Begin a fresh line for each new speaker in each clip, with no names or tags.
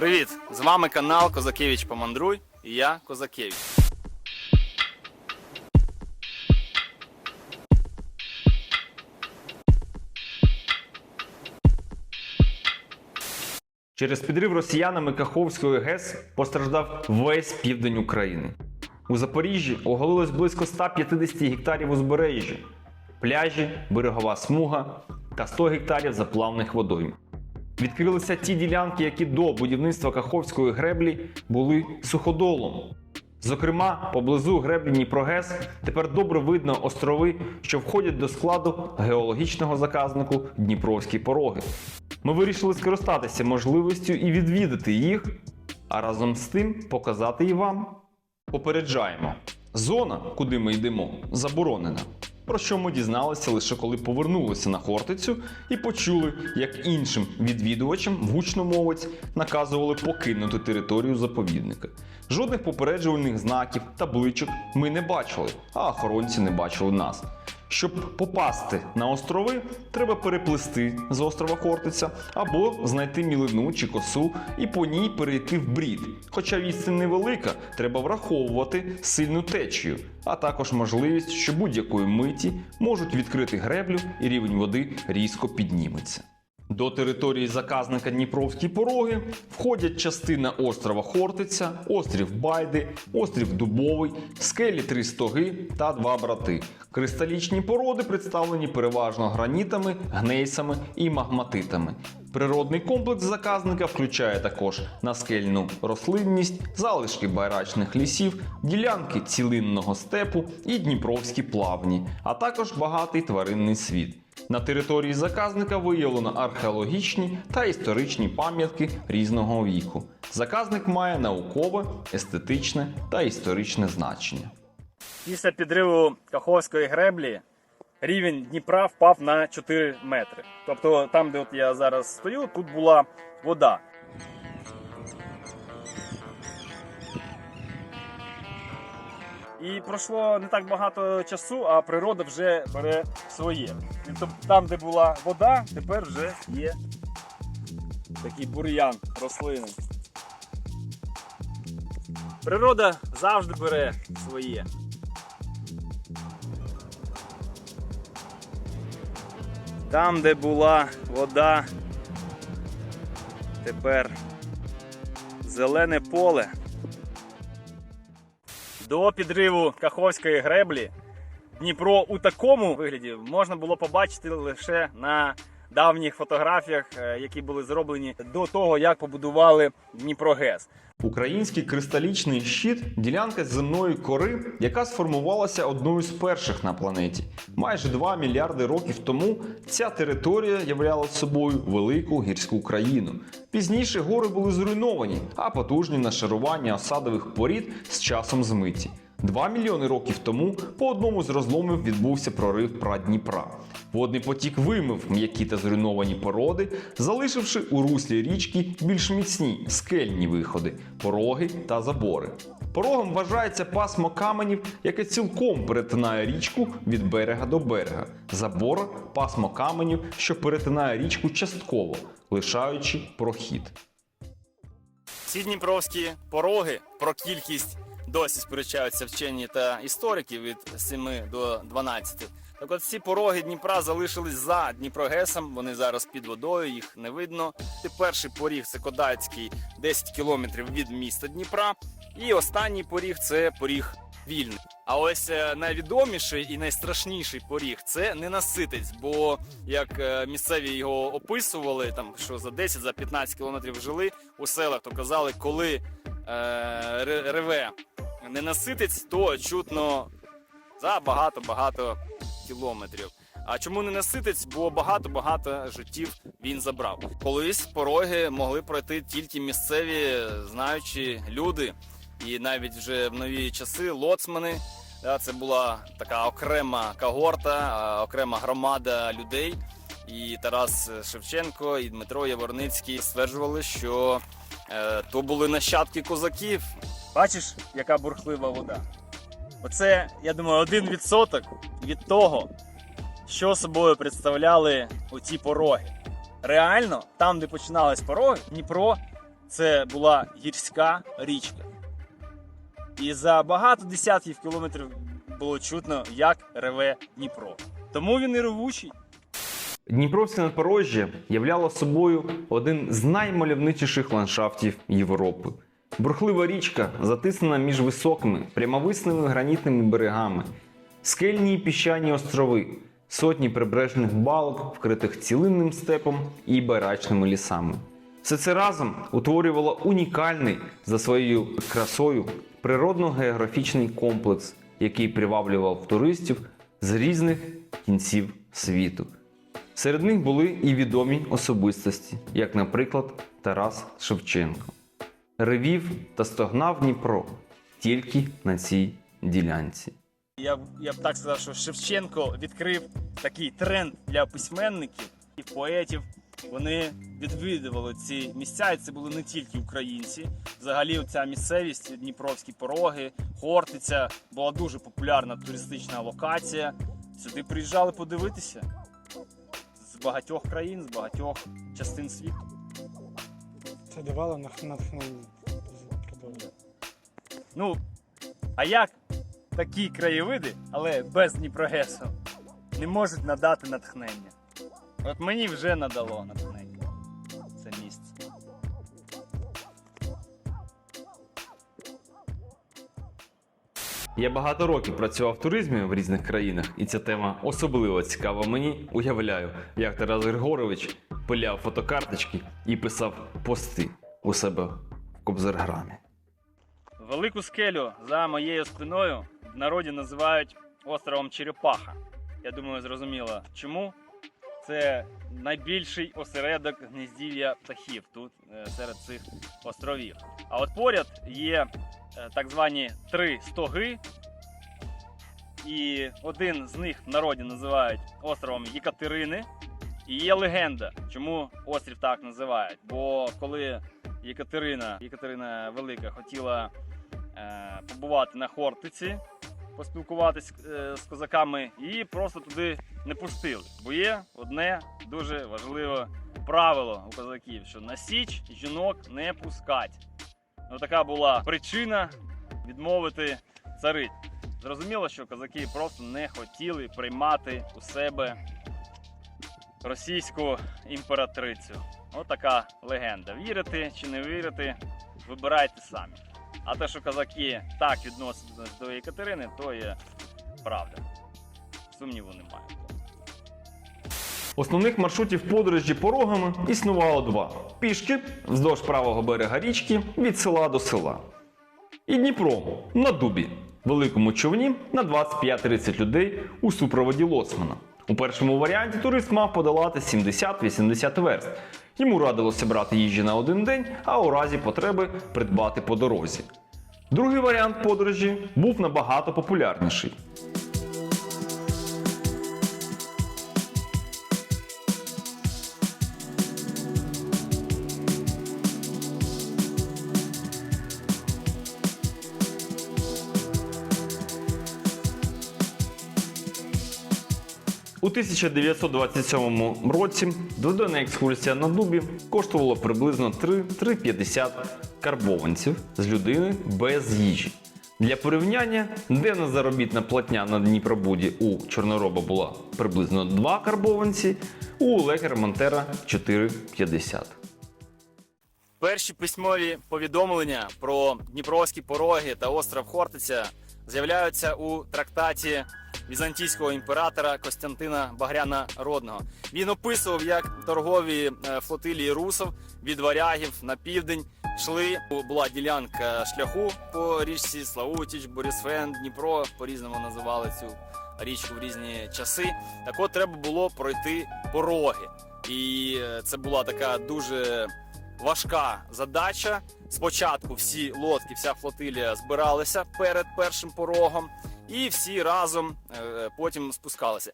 Привіт! З вами канал Козакевич Помандруй і я Козакевич.
Через підрив росіянами Каховської ГЕС постраждав весь південь України. У Запоріжжі оголилось близько 150 гектарів узбережжя, пляжі, берегова смуга та 100 гектарів заплавних водойм. Відкрилися ті ділянки, які до будівництва Каховської греблі були суходолом. Зокрема, поблизу греблі Дніпрогес тепер добре видно острови, що входять до складу геологічного заказнику Дніпровські пороги. Ми вирішили скористатися можливістю і відвідати їх, а разом з тим показати і вам. Попереджаємо: зона, куди ми йдемо, заборонена. Про що ми дізналися лише коли повернулися на Хортицю і почули, як іншим відвідувачам гучно гучномовець наказували покинути територію заповідника. Жодних попереджувальних знаків, табличок ми не бачили, а охоронці не бачили нас. Щоб попасти на острови, треба переплисти з острова Хортиця або знайти мілину чи косу і по ній перейти в брід. Хоча відстань невелика, треба враховувати сильну течію, а також можливість, що будь-якої миті можуть відкрити греблю і рівень води різко підніметься. До території заказника Дніпровські пороги входять частина острова Хортиця, острів Байди, острів Дубовий, скелі Три Стоги та Два брати. Кристалічні породи представлені переважно гранітами, гнейсами і магматитами. Природний комплекс заказника включає також наскельну рослинність, залишки байрачних лісів, ділянки цілинного степу і дніпровські плавні, а також багатий тваринний світ. На території заказника виявлено археологічні та історичні пам'ятки різного віку. Заказник має наукове, естетичне та історичне значення.
Після підриву Каховської греблі рівень Дніпра впав на 4 метри. Тобто там, де от я зараз стою, тут була вода. І пройшло не так багато часу, а природа вже бере своє. Тобто там, де була вода, тепер вже є такий бур'ян рослини. Природа завжди бере своє. Там, де була вода, тепер зелене поле. До підриву Каховської греблі Дніпро у такому вигляді можна було побачити лише на давніх фотографіях, е, які були зроблені до того, як побудували Дніпрогес.
Український кристалічний щит ділянка земної кори, яка сформувалася одною з перших на планеті. Майже 2 мільярди років тому ця територія являла собою велику гірську країну. Пізніше гори були зруйновані, а потужні нашарування осадових порід з часом змиті. Два мільйони років тому по одному з розломів відбувся прорив прадніпра. Водний потік вимив м'які та зруйновані породи, залишивши у руслі річки більш міцні скельні виходи, пороги та забори. Порогом вважається пасмо каменів, яке цілком перетинає річку від берега до берега. Забор пасмо каменів, що перетинає річку частково, лишаючи прохід.
Ці дніпровські пороги про кількість досі сперечаються вчені та історики від 7 до 12. Так от ці пороги Дніпра залишились за Дніпрогесом, вони зараз під водою, їх не видно. Перший поріг це Кодацький, 10 кілометрів від міста Дніпра. І останній поріг це поріг Вільний. А ось е, найвідоміший і найстрашніший поріг це ненаситець, бо як е, місцеві його описували, там що за 10 за 15 кілометрів жили у селах, то казали, коли е, ре- реве ненаситець, то чутно за багато-багато кілометрів. А чому не наситець? Бо багато-багато життів він забрав. Колись пороги могли пройти тільки місцеві знаючі люди, і навіть вже в нові часи лоцмани. Це була така окрема когорта, окрема громада людей. І Тарас Шевченко і Дмитро Яворницький стверджували, що то були нащадки козаків. Бачиш, яка бурхлива вода. Оце, я думаю, один відсоток від того, що собою представляли оці пороги. Реально, там, де починались пороги, Дніпро
це була гірська річка. І за багато десятків кілометрів було чутно, як реве Дніпро. Тому він і ревучий.
Дніпровське надпорожжя являло собою один з наймальовничіших ландшафтів Європи. Бурхлива річка затиснена між високими, прямовисними гранітними берегами, скельні і піщані острови, сотні прибережних балок, вкритих цілинним степом і байрачними лісами. Все це разом утворювало унікальний за своєю красою природно-географічний комплекс, який приваблював туристів з різних кінців світу. Серед них були і відомі особистості, як, наприклад, Тарас Шевченко. Ревів та стогнав Дніпро тільки на цій ділянці.
Я б, я б так сказав, що Шевченко відкрив такий тренд для письменників і поетів. Вони відвідували ці місця, і це були не тільки українці. Взагалі, ця місцевість, Дніпровські пороги, Хортиця була дуже популярна туристична локація. Сюди приїжджали подивитися з багатьох країн, з багатьох частин світу.
Це давало натхнення.
Ну, а як такі краєвиди, але без Дніпрогесу, не можуть надати натхнення? От мені вже надало натхнення
Я багато років працював в туризмі в різних країнах, і ця тема особливо цікава мені. Уявляю, як Тарас Григорович пиляв фотокарточки і писав пости у себе в Кобзарграмі.
Велику скелю за моєю спиною в народі називають островом Черепаха. Я думаю, зрозуміло чому. Це найбільший осередок гніздів'я птахів тут е, серед цих островів. А от поряд є так звані три стоги. І один з них в народі називають островом Єкатерини. І є легенда, чому острів так називають. Бо коли Єкатерина, Єкатерина Велика хотіла е, побувати на Хортиці, поспілкуватись е, з козаками, її просто туди не пустили. Бо є одне дуже важливе правило у козаків, що на січ жінок не пускать. Ну така була причина відмовити царить. Зрозуміло, що козаки просто не хотіли приймати у себе російську імператрицю. Отака легенда. Вірити чи не вірити, вибирайте самі. А те, що козаки так відносяться до Єкатерини, то є правда. Сумніву немає.
Основних маршрутів подорожі порогами існувало два: пішки вздовж правого берега річки від села до села. І Дніпро на дубі, великому човні на 25-30 людей у супроводі лоцмана. У першому варіанті турист мав подолати 70-80 верст. Йому радилося брати їжі на один день, а у разі потреби придбати по дорозі. Другий варіант подорожі був набагато популярніший. 1927 році дводенна екскурсія на дубі коштувала приблизно 3-3,50 карбованців з людини без їжі. Для порівняння, денна заробітна платня на Дніпробуді у Чорнороба була приблизно 2 карбованці, у Лекер Монтера 4,50.
Перші письмові повідомлення про Дніпровські пороги та остров Хортиця з'являються у трактаті візантійського імператора Костянтина Багряна Родного. Він описував, як торгові е, флотилії русов від варягів на південь йшли. Була ділянка шляху по річці Славутіч, Борисфен, Дніпро по-різному називали цю річку в різні часи. Так от треба було пройти пороги. І е, це була така дуже важка задача. Спочатку всі лодки, вся флотилія збиралися перед першим порогом, і всі разом е, потім спускалися.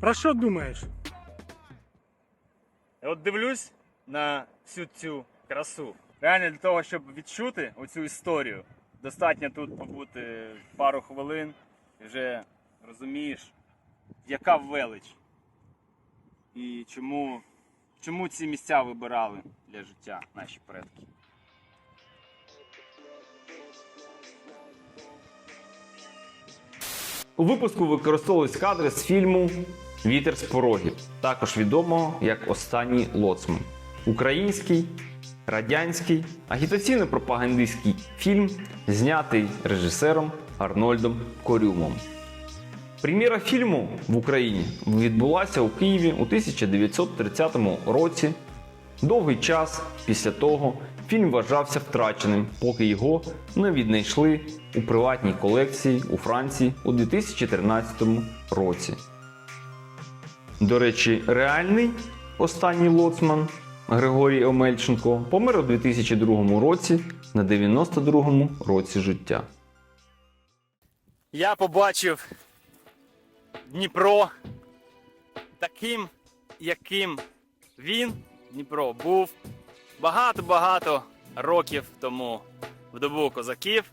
Про що думаєш?
От дивлюсь на всю цю красу. Реально для того, щоб відчути оцю історію,
достатньо тут побути пару хвилин і вже розумієш, яка велич. І чому, чому ці місця вибирали для життя наші предки.
У випуску використовувались кадри з фільму Вітер з порогів, також відомого як Останній лоцман. Український, радянський, агітаційно-пропагандистський фільм, знятий режисером Арнольдом Корюмом. Прем'єра фільму в Україні відбулася у Києві у 1930 році. Довгий час після того фільм вважався втраченим, поки його не віднайшли у приватній колекції у Франції у 2013 році. До речі, реальний останній лоцман Григорій Омельченко помер у 2002 році на 92 році життя.
Я побачив Дніпро таким, яким він, Дніпро, був багато-багато років тому в добу козаків,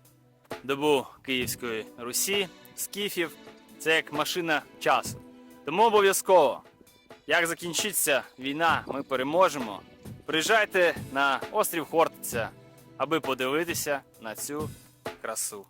в добу Київської Русі, скіфів. Це як машина часу. Тому обов'язково, як закінчиться війна, ми переможемо. Приїжджайте на острів Хортиця, аби подивитися на цю красу.